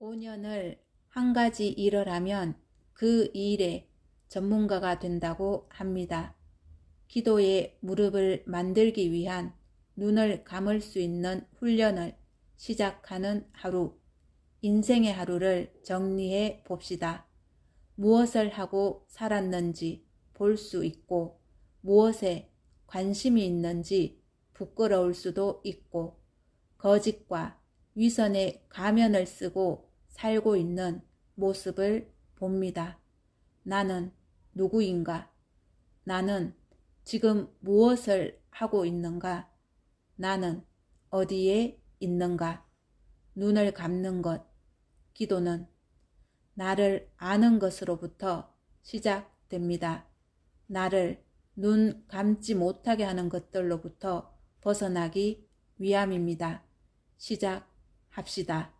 5년을 한 가지 일을 하면 그 일에 전문가가 된다고 합니다. 기도의 무릎을 만들기 위한 눈을 감을 수 있는 훈련을 시작하는 하루. 인생의 하루를 정리해 봅시다. 무엇을 하고 살았는지 볼 수 있고, 무엇에 관심이 있는지 부끄러울 수도 있고, 거짓과 위선의 가면을 쓰고 살고 있는 모습을 봅니다. 나는 누구인가? 나는 지금 무엇을 하고 있는가? 나는 어디에 있는가? 눈을 감는 것, 기도는 나를 아는 것으로부터 시작됩니다. 나를 눈 감지 못하게 하는 것들로부터 벗어나기 위함입니다. 시작합시다.